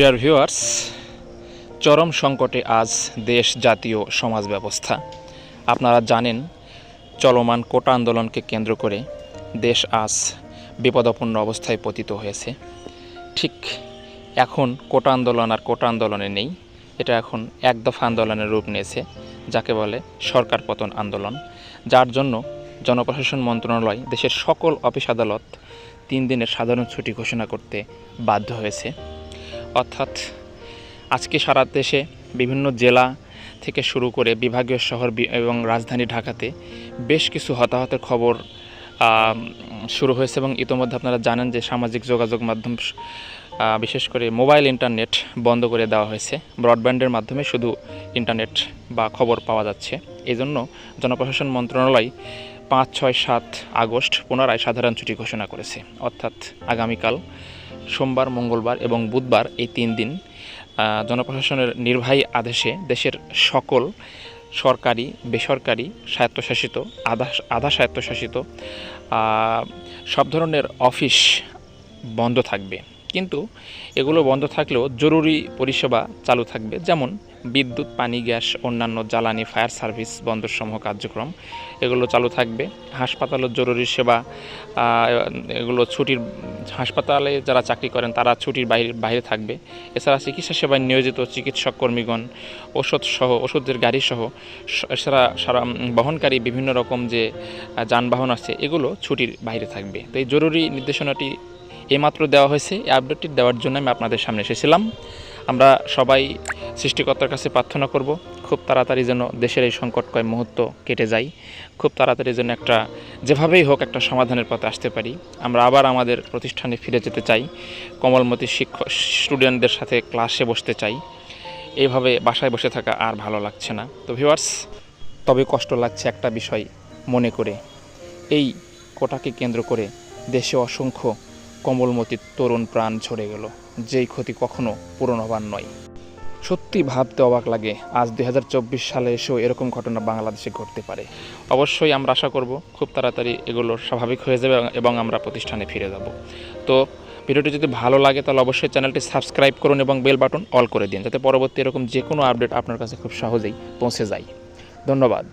Dear viewers চরম সংকটে আজ দেশ জাতীয় সমাজ ব্যবস্থা। আপনারা জানেন, চলমান কোটা আন্দোলনকে কেন্দ্র করে দেশ আজ বিপদাপন্ন অবস্থায় পতিত হয়েছে। ঠিক এখন কোটা আন্দোলন আর কোটা আন্দোলনে নেই, এটা এখন এক দফা আন্দোলনের রূপ নিয়েছে, যাকে বলে সরকার পতন আন্দোলন। যার জন্য জনপ্রশাসন মন্ত্রণালয় দেশের সকল অফিস আদালত তিন দিনের সাধারণ ছুটি ঘোষণা করতে বাধ্য হয়েছে। অর্থাৎ আজকে সারা দেশে বিভিন্ন জেলা থেকে শুরু করে বিভাগীয় শহর এবং রাজধানী ঢাকাতে বেশ কিছু হতাহতের খবর শুরু হয়েছে এবং ইতোমধ্যে আপনারা জানেন যে সামাজিক যোগাযোগ মাধ্যম বিশেষ করে মোবাইল ইন্টারনেট বন্ধ করে দেওয়া হয়েছে। ব্রডব্যান্ডের মাধ্যমে শুধু ইন্টারনেট বা খবর পাওয়া যাচ্ছে। এই জন্য জনপ্রশাসন মন্ত্রণালয় পাঁচ, ছয়, সাত আগস্ট পুনরায় সাধারণ ছুটি ঘোষণা করেছে। অর্থাৎ আগামীকাল সোমবার, মঙ্গলবার এবং বুধবার এই তিন দিন জনপ্রশাসনের নির্বাহী আদেশে দেশের সকল সরকারি, বেসরকারি, স্বায়ত্তশাসিত, আধা আধা স্বায়ত্তশাসিত সব ধরনের অফিস বন্ধ থাকবে। কিন্তু এগুলো বন্ধ থাকলেও জরুরি পরিষেবা চালু থাকবে। যেমন বিদ্যুৎ, পানি, গ্যাস, অন্যান্য জ্বালানি, ফায়ার সার্ভিস, বন্দরসমূহ কার্যক্রম, এগুলো চালু থাকবে। হাসপাতালের জরুরি সেবা এগুলো ছুটির, হাসপাতালে যারা চাকরি করেন তারা ছুটির বাইরে বাইরে থাকবে। এছাড়া চিকিৎসা সেবায় নিয়োজিত চিকিৎসক কর্মীগণ, ওষুধ সহ, ওষুধের গাড়ি সহ এছাড়া সারা বহনকারী বিভিন্ন রকম যে যানবাহন আছে, এগুলো ছুটির বাইরে থাকবে। তো এই জরুরি নির্দেশনাটি এইমাত্র দেওয়া হয়েছে। এই আপডেটটি দেওয়ার জন্য আমি আপনাদের সামনে এসেছিলাম। আমরা সবাই সৃষ্টিকর্তার কাছে প্রার্থনা করব, খুব তাড়াতাড়ি যেন দেশের এই সংকটময় মুহূর্ত কেটে যায়। খুব তাড়াতাড়ি যেন একটা, যেভাবেই হোক একটা সমাধানের পথে আসতে পারি। আমরা আবার আমাদের প্রতিষ্ঠানে ফিরে যেতে চাই। কমলমতি শিক্ষক স্টুডেন্টদের সাথে ক্লাসে বসতে চাই। এইভাবে বাসায় বসে থাকা আর ভালো লাগছে না। তো ভিউয়ার্স তবে কষ্ট লাগছে একটা বিষয় মনে করে। এই কোটাকে কেন্দ্র করে দেশে অসংখ্য কমলমতি তরুণ প্রাণ ঝরে গেল। যেই ক্ষতি কখনো পূরণ হবার নয়। সত্যি ভাবতে অবাক লাগে, আজ দু হাজার চব্বিশ সালে এসেও এরকম ঘটনা বাংলাদেশে ঘটতে পারে। অবশ্যই আমরা আশা করব, খুব তাড়াতাড়ি এগুলো স্বাভাবিক হয়ে যাবে এবং আমরা প্রতিষ্ঠানে ফিরে যাব। তো ভিডিওটি যদি ভালো লাগে, তাহলে অবশ্যই চ্যানেলটি সাবস্ক্রাইব করুন এবং বেল বাটন অল করে দিন, যাতে পরবর্তী এরকম যে কোনো আপডেট আপনার কাছে খুব সহজেই পৌঁছে যায়। ধন্যবাদ।